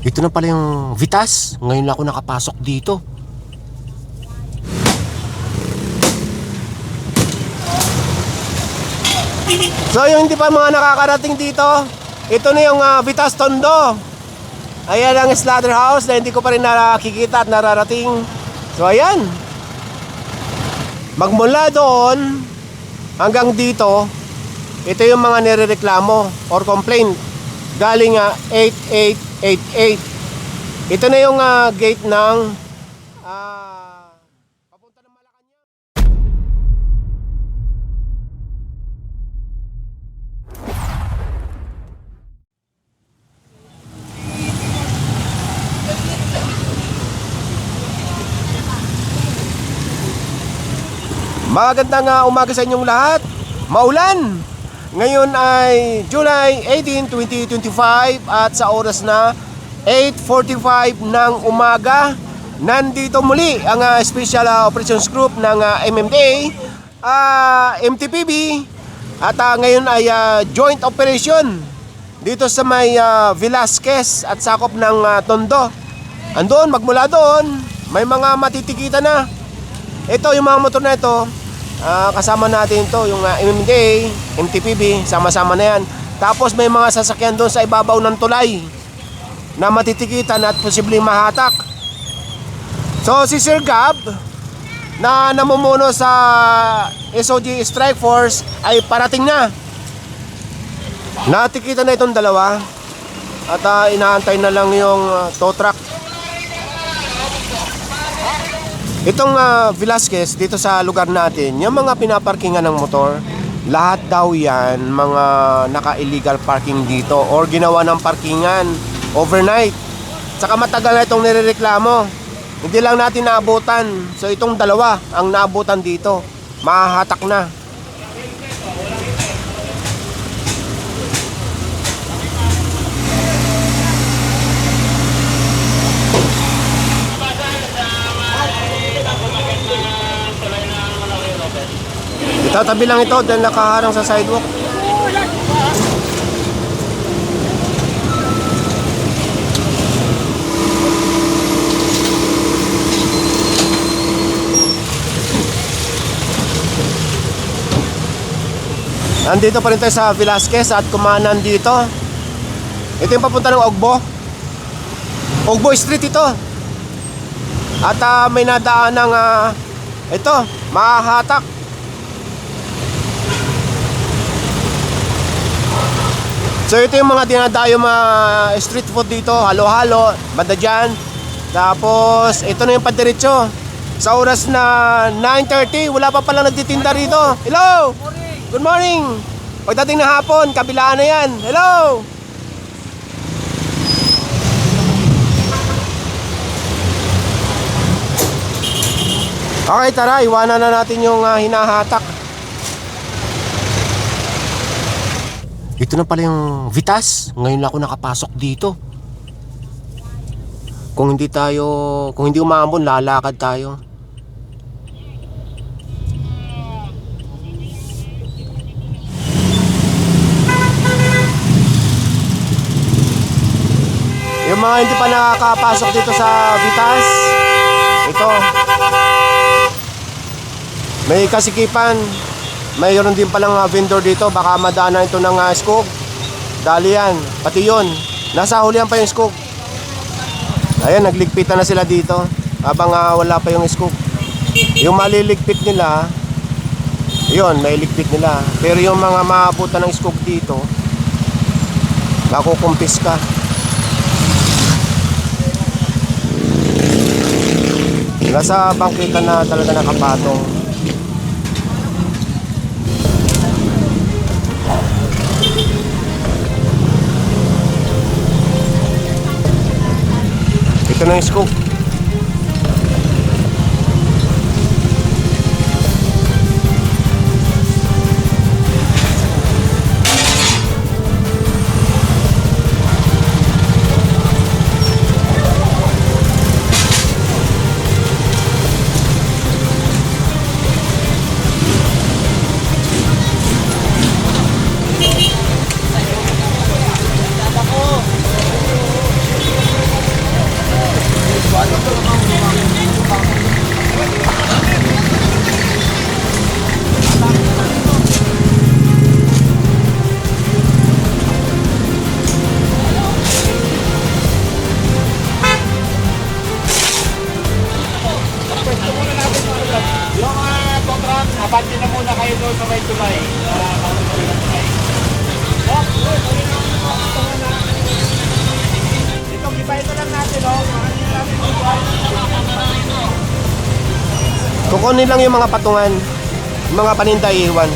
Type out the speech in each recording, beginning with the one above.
Ito na pala yung Vitas. Ngayon lang ako nakapasok dito. So yung hindi pa mga nakakarating dito, ito na yung uh, Vitas Tondo. Ayan ang slaughterhouse na hindi ko pa rin nakikita at nararating. So ayan. Magmula doon hanggang dito, ito yung mga nirereklamo or complaint galing ah, uh, 88 88. Ito na yung uh, gate ng uh, papunta ng Malacanang. Magandang uh, umaga sa inyong lahat. Maulan! Ngayon ay July 18, 2025 at sa oras na 8.45 ng umaga. Nandito muli ang uh, Special uh, Operations Group ng uh, MMDA, uh, MTPB at uh, ngayon ay uh, joint operation dito sa may uh, Velasquez at sakop ng uh, Tondo. Andun, magmula doon, may mga matitikita na. Ito yung mga motor na ito, ah, kasama natin to yung uh, MMDA, MTPB, sama-sama na yan. Tapos may mga sasakyan doon sa ibabaw ng tulay na matitikitan at posibleng mahatak. So si Sir Gab na namumuno sa SOG Strike Force ay parating na. Natikitan na itong dalawa at ah, inaantay na lang yung ah, tow truck. Itong ah, Velasquez dito sa lugar natin, yung mga pinaparkingan ng motor, lahat daw yan mga naka-illegal parking dito or ginawa ng parkingan overnight. Saka matagal na itong nirereklamo. Hindi lang natin naabutan. So itong dalawa ang naabutan dito. Mahahatak na. Itatabi lang ito dahil nakaharang sa sidewalk. Nandito pa rin tayo sa Velasquez at kumanan dito. Ito yung papunta ng Ogbo. Ogbo Street ito. At ah, may nadaan ng ah, ito, mahahatak. So ito yung mga dinadayo mga street food dito, halo-halo, banda dyan. Tapos ito na yung padiretso. Sa oras na 9.30, wala pa palang nagtitinda rito. Hello! Good morning! Pagdating ng hapon, kabilaan na yan. Hello! Okay, tara, iwanan na natin yung ah, hinahatak. Ito na pala yung Vitas. Ngayon lang ako nakapasok dito. Kung hindi tayo, kung hindi umambon, lalakad tayo. Yung mga hindi pa nakakapasok dito sa Vitas, ito. May kasikipan. Mayroon din palang uh, vendor dito. Baka madaanan ito ng uh, skog. Dali yan. Pati yun. Nasa hulihan pa yung skog. Ayan, nagligpitan na sila dito. Habang uh, wala pa yung skog. Yung maliligpit nila, yun, may ligpit nila. Pero yung mga maabutan ng skog dito, nakukumpis ka. Nasa bangkita na talaga nakapatong. Na yung scoop. Kukunin lang yung mga patungan. Yung mga paninda iiwan.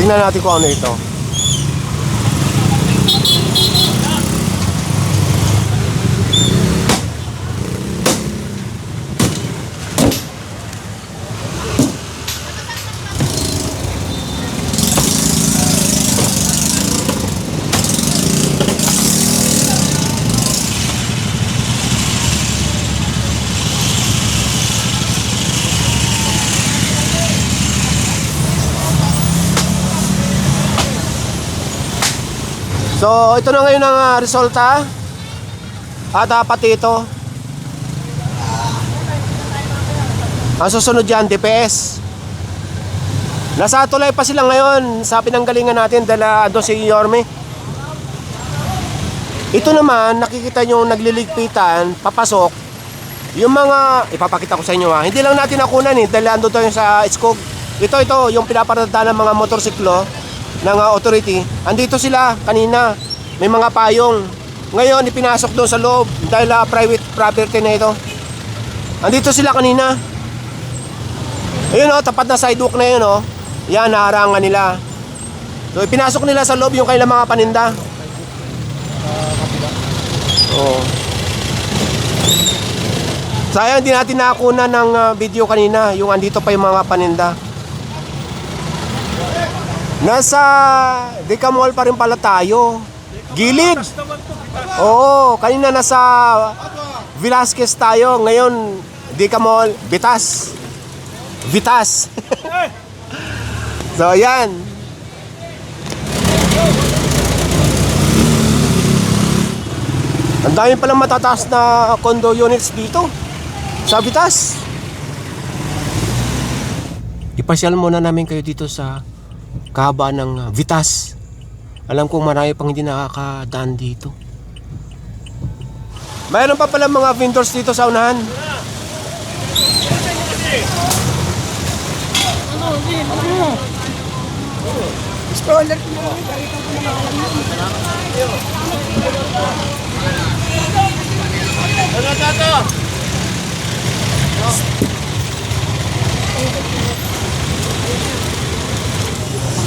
Tingnan natin kung ano ito. So, ito na ngayon ang ah, resulta. At uh, pati ito. Ang susunod dyan, DPS. Nasa tulay pa sila ngayon sa pinanggalingan natin dahil uh, doon si Yorme. Ito naman, nakikita nyo nagliligpitan, papasok. Yung mga, ipapakita ko sa inyo ha, hindi lang natin nakunan eh, dahil ando tayo sa Iskog. Ito, ito, yung pinaparada ng mga motorsiklo ng uh, authority. Andito sila kanina, may mga payong. Ngayon, ipinasok doon sa loob dahil uh, private property na ito. Andito sila kanina. Ayun oh, tapat na sidewalk na yun oh. Yan, naharangan nila. So, ipinasok nila sa loob yung kailang mga paninda. Oo. Sayang, hindi natin nakuna ng ah, video kanina. Yung andito pa yung mga paninda. Nasa Decamall pa rin pala tayo. Gilid. Oo, kanina nasa Velasquez tayo. Ngayon, Decamall, Vitas. Vitas. so, yan. Ang dami palang matataas na condo units dito sa Vitas. Ipasyal muna namin kayo dito sa kahaba ng uh, Vitas. Alam kong marami pang hindi nakakadaan dito. Mayroon pa pala mga vendors dito sa unahan. Stroller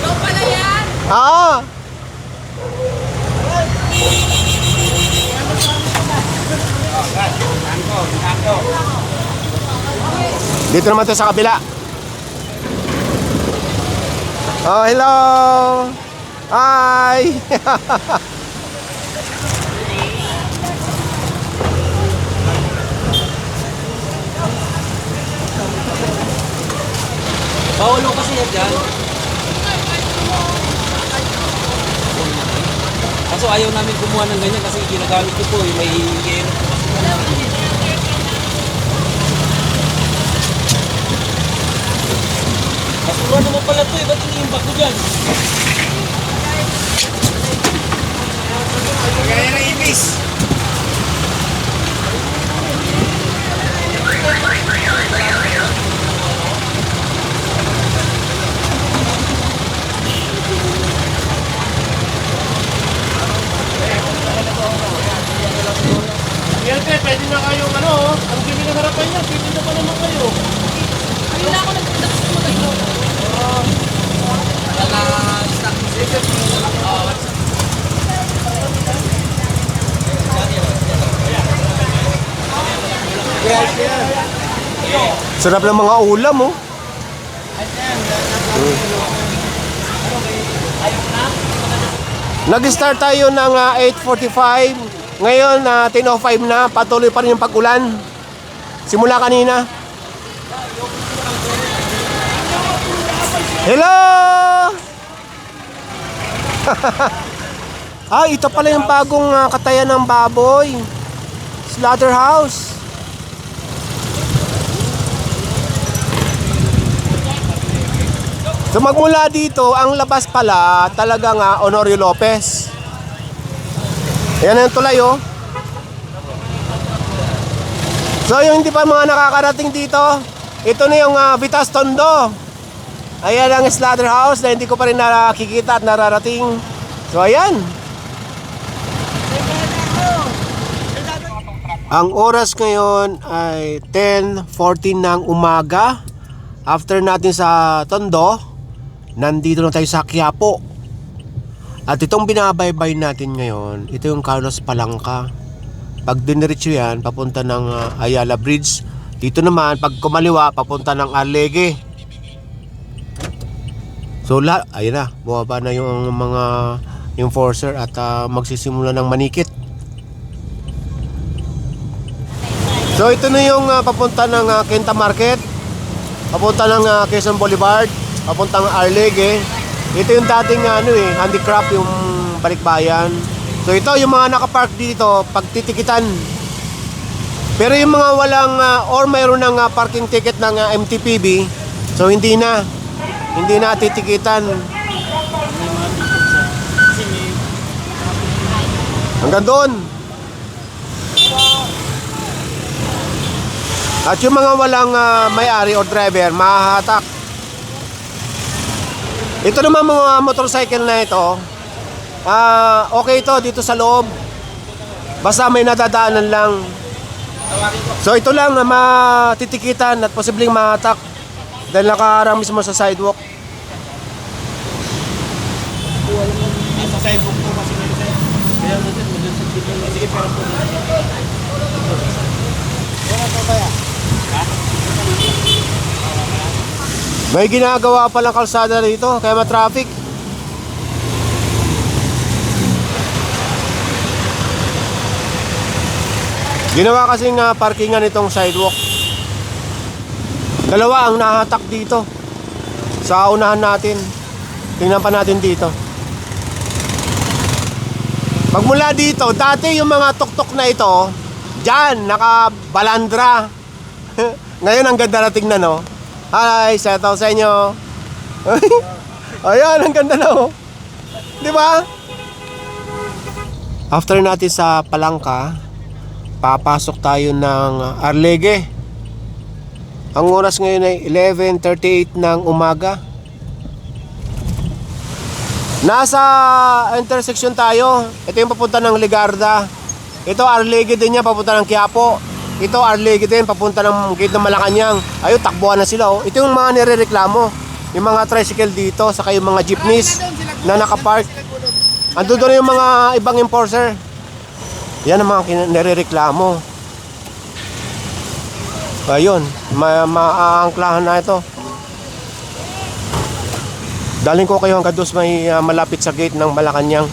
Ikaw pala yan! Oo. Dito naman to sa kabila. Oh, hello. Hi. Bawal mo kasi yan dyan. Kaso ayaw namin kumuha ng ganyan kasi ginagamit ko po yung may hihingin. Basura naman pala to eh, ba't iniimbak ko dyan? Kaya ng ibis. Yerte, pwede na kayong ano, ang dumi ng harapan niya, pwede na pa naman kayo. Kanina ako nagpunta sa magayon. Sarap ng mga ulam, oh. Nag-start tayo ng ah, 8.45. Ngayon, na 10.05 na. Patuloy pa rin yung pag-ulan. Simula kanina. Hello! Ah, ito pala yung bagong ah, katayan ng baboy. Slaughterhouse. So magmula dito, ang labas pala talaga nga Honorio Lopez. Ayan ang tulay oh. So yung hindi pa mga nakakarating dito, ito na yung ah, Vitas Tondo. Ayan ang slaughterhouse na hindi ko pa rin nakikita at nararating. So ayan. Ang oras ngayon ay 10.14 ng umaga. After natin sa Tondo, nandito na tayo sa Quiapo. At itong binabaybay natin ngayon, ito yung Carlos Palangka. Pag diniretso yan, papunta ng ah, Ayala Bridge. Dito naman, pag kumaliwa, papunta ng Arlege. So, la, ayun na, bumaba na yung mga enforcer at ah, magsisimula ng manikit. So, ito na yung ah, papunta ng ah, Quinta Market, papunta ng ah, Quezon Boulevard, papunta ng Arlege. Ito yung dating ano eh, handicraft yung balikbayan. So ito yung mga nakapark dito, pagtitikitan. Pero yung mga walang ah, or mayroon ng ah, parking ticket ng ah, MTPB, so hindi na. Hindi na titikitan. Hanggang doon. At yung mga walang ah, may-ari or driver, mahahatak. Ito naman mga motorcycle na ito, ah okay ito dito sa loob. Basta may nadadaanan lang. So ito lang na matitikitan at posibleng mahatak dahil nakaharang mismo sa sidewalk. Sa sidewalk po kasi. Sige, pero po. Wala pa ba yan? May ginagawa palang kalsada rito kaya ma-traffic. Ginawa kasing uh, parkingan itong sidewalk. Dalawa ang nahatak dito. Sa unahan natin. Tingnan pa natin dito. Pagmula dito, dati yung mga tuktok na ito, dyan, nakabalandra. Ngayon ang ganda na tingnan, no? Hi, shout out sa inyo. Ayan, ang ganda na, oh. Di ba? After natin sa Palangka, papasok tayo ng Arlege. Ang oras ngayon ay 11.38 ng umaga. Nasa intersection tayo. Ito yung papunta ng Ligarda. Ito Arlege din yan, papunta ng Quiapo. Ito Arlege din, papunta ng gate ng Malacanang. Ayun, takbuhan na sila. Oh. Ito yung mga nirereklamo. Yung mga tricycle dito, saka yung mga jeepneys na nakapark. Ando doon yung mga ibang enforcer. Yan ang mga nirereklamo. Ayun, ma maaangklahan na ito. Daling ko kayo hanggang doon may ah, malapit sa gate ng Malacanang.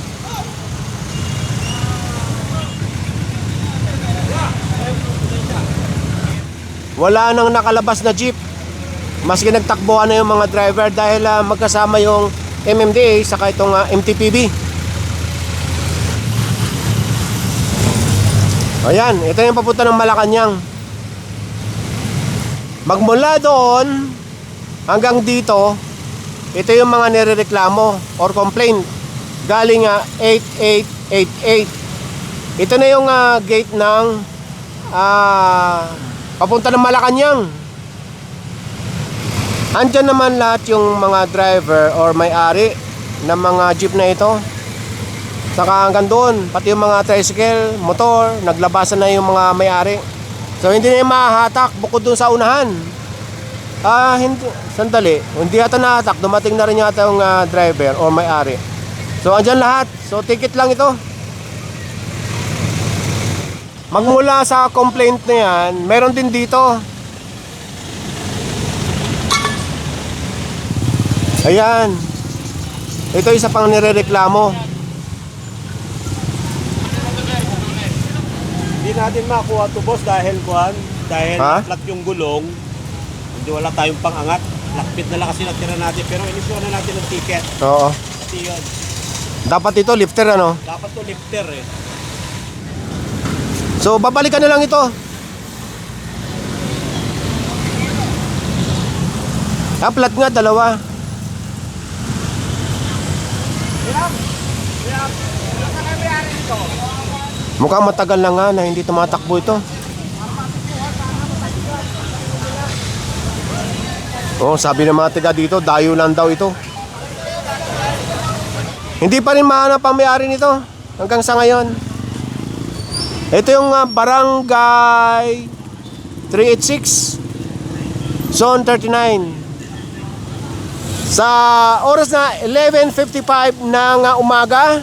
Wala nang nakalabas na jeep. Maski nagtakbuhan na yung mga driver dahil ah, magkasama yung MMDA saka itong ah, MTPB. Ayan, ito yung papunta ng Malacanang. Magmula doon hanggang dito, ito yung mga nirereklamo or complaint galing nga 8888. Ito na yung ah, gate ng ah, papunta ng Malacanang. Andyan naman lahat yung mga driver or may-ari ng mga jeep na ito. Saka hanggang doon, pati yung mga tricycle, motor, naglabasan na yung mga may-ari. So hindi na yung mahahatak bukod doon sa unahan. Ah, hindi, sandali. Hindi yata nahatak, dumating na rin yata yung ah, driver or may-ari. So andyan lahat. So ticket lang ito. Magmula sa complaint na yan, meron din dito. Ayan. Ito isa pang nirereklamo. Hindi natin makuha to boss dahil kuhan. Dahil Ha? flat yung gulong. Hindi wala tayong pangangat. Lakpit na lang kasi natira natin. Pero inisyo na natin ng ticket. Oo. Kasi yun. Dapat ito, lifter ano? Dapat to lifter eh. So, babalikan na lang ito. Ah, flat nga, dalawa. Mukhang matagal na nga na hindi tumatakbo ito. Oh, sabi ng mga tiga dito, dayo lang daw ito. Hindi pa rin mahanap ang may-ari nito hanggang sa ngayon. Ito yung ah, barangay 386 Zone 39 Sa oras na 11.55 ng ah, umaga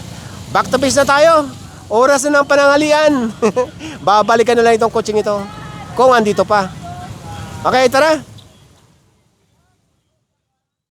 Back to base na tayo. Oras na ng panangalian. Babalikan na lang itong coaching ito Kung andito pa. Okay tara